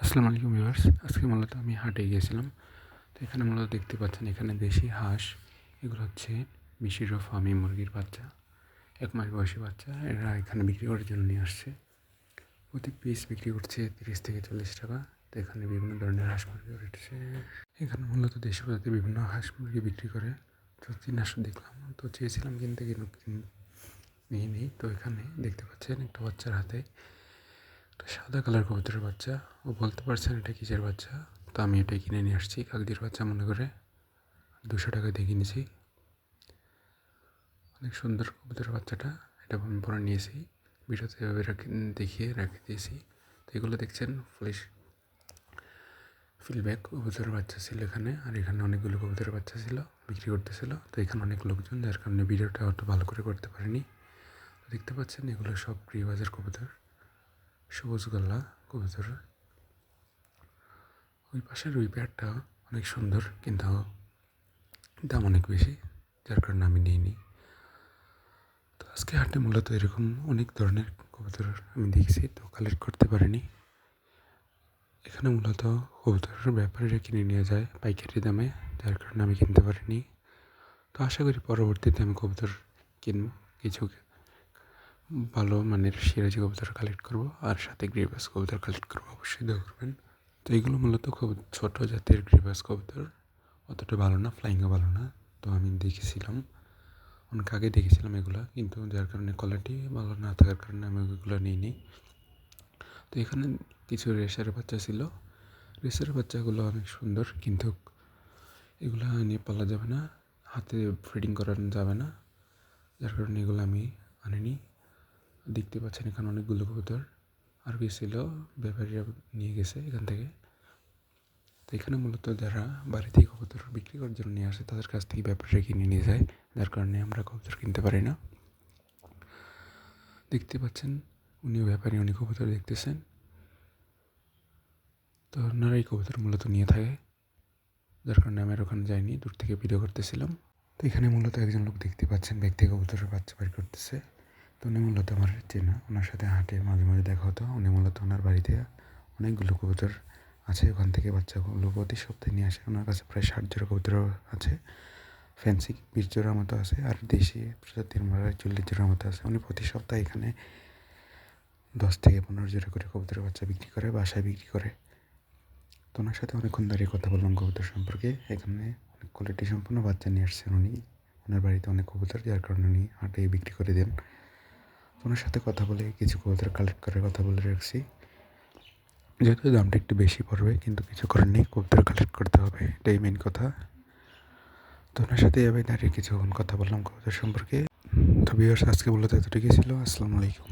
আসসালামু আলাইকুম ভিউয়ার্স। আজকে মূলত আমি হাটে গিয়েছিলাম। তো এখানে মূলত দেখতে পাচ্ছেন এখানে দেশি হাঁস, এগুলো হচ্ছে মিশির ও ফার্মি মুরগির বাচ্চা, এক মাস বয়সী বাচ্চা। এরা এখানে বিক্রি করার জন্য নিয়ে আসছে। প্রতি পিস বিক্রি করছে তিরিশ থেকে চল্লিশ টাকা। তো এখানে বিভিন্ন ধরনের হাঁস মুরগি উঠেছে। এখানে মূলত দেশি প্রজাতির বিভিন্ন হাঁস মুরগি বিক্রি করে। তো তিন হাঁস দেখলাম। তো চেয়েছিলাম কিনতে কিন্তু কিন- নিয়ে নেই তো এখানে দেখতে পাচ্ছেন একটা বাচ্চার হাতে সাদা কালার কবুতরের বাচ্চা। ও বলতে পারছেন এটা কিসের বাচ্চা। তো আমি এটা কিনে নিয়ে আসছি, কাকদির বাচ্চা মনে করে। দুশো টাকা দিয়ে কিনেছি। অনেক সুন্দর কবুতরের বাচ্চাটা। এটা আমি পরে নিয়েছি। ভিডিওতে এভাবে রাখি, দেখিয়ে রেখে দিয়েছি। তো এগুলো দেখছেন, ফ্লেশ ফিলব্যাক কবুতরের বাচ্চা ছিল এখানে। আর এখানে অনেকগুলো কবুতরের বাচ্চা ছিল, বিক্রি করতেছিল। তো এখানে অনেক লোকজন, যার কারণে ভিডিওটা অত ভালো করে করতে পারিনি। দেখতে পাচ্ছেন, এগুলো সব গৃহবাজার কবুতর। সবুজ গলা কবুতর। ওই পাশের ওই পেয়ারটা অনেক সুন্দর কিন্তু দাম অনেক বেশি, যার কারণে আমি নিইনি। তো আজকে হাটে মূলত এরকম অনেক ধরনের কবুতর আমি দেখছি, তো কালেক্ট করতে পারিনি। এখানে মূলত কবুতরের ব্যাপারীরা কিনে নিয়ে যায় পাইকারি দামে, যার কারণে আমি কিনতে পারিনি। তো আশা করি পরবর্তীতে আমি কবুতর কিনবো, কিছু ভালো মানের সিরাজি কবুতর কালেক্ট করব, আর সাথে গ্রিবাস কবুতর কালেক্ট করব, অবশ্যই দোয়া করবেন। তো এগুলো মূলত খুব ছোট জাতের গ্রিবাস কবুতর, অতটা ভালো না ফ্লাইংও ভালো না, তো আমি দেখেছিলাম। অনেক আগে দেখেছিলাম এগুলো, কিন্তু যার কারণে কোয়ালিটি ভালো না থাকার কারণে আমি ওইগুলো নিইনি। তো এখানে কিছু রেসার বাচ্চা ছিল। রেসার বাচ্চাগুলো অনেক সুন্দর, কিন্তু এগুলো নিয়ে পালা যাবে না, হাতে ফিডিং করানো যাবে না, যার কারণে এগুলো আমি আনিনি। দেখতে পাচ্ছেন এখানে অনেকগুলো কবুতর। আর কি ছিল, ব্যাপারীরা নিয়ে গেছে এখান থেকে। তো এখানে মূলত যারা বাড়ি থেকে কবুতর বিক্রি করার জন্য নিয়ে আসে, তাদের কাছ থেকে ব্যাপারীরা কিনে নিয়ে যায়। যার কারণে আমরা কবুতর কিনতে পারি না। দেখতে পাচ্ছেন, উনিও ব্যাপারী, উনি কবুতর দেখতেছেন। তো ওনারা এই কবুতর মূলত নিয়ে থাকে। যার কারণে আমি আর ওখানে যাইনি, দূর থেকে ভিডিও করতেছিলাম। তো এখানে মূলত একজন লোক দেখতে পাচ্ছেন, ব্যক্তি কবুতরের বাচ্চা বাড়ি করতেছে। তো উনি মূলত আমার চেনা, ওনার সাথে হাঁটে, মাঝে মাঝে দেখা হতো। উনি মূলত ওনার বাড়িতে অনেকগুলো কবুতর আছে, ওখান থেকে বাচ্চাগুলো প্রতি সপ্তাহে নিয়ে আসে। ওনার কাছে প্রায় ষাট জোড়া কবুতরও আছে, ফ্যান্সি বিশ জোড়ার মতো আছে, আর দেশি প্রজাতির মারা চল্লিশ জোড়ার মতো আছে। উনি প্রতি সপ্তাহে এখানে দশ থেকে পনেরো জোড়া করে কবুতরের বাচ্চা বিক্রি করে, বাসায় বিক্রি করে। তো ওনার সাথে অনেকক্ষণ দাঁড়িয়ে কথা বললাম কবুতর সম্পর্কে। এখানে অনেক কোয়ালিটি সম্পন্ন বাচ্চা নিয়ে আসছেন উনি। ওনার বাড়িতে অনেক কবুতর, যার কারণে উনি হাটে বিক্রি করে দেন। ওনার সাথে কথা বলে, কিছু কবুতর কালেক্ট করার কথা বলে রাখছি। যেহেতু দামটা একটু বেশি পড়বে, কিন্তু কিছু করার নেই, কবুতর কালেক্ট করতে হবে, এটাই মেন কথা। তো ওনার সাথে এভাবে দাঁড়িয়ে কিছুক্ষণ কথা বললাম কবুতর সম্পর্কে। তো বিয়ার্স আজকে বলতে এতটুকুই ছিল, আসসালামু আলাইকুম।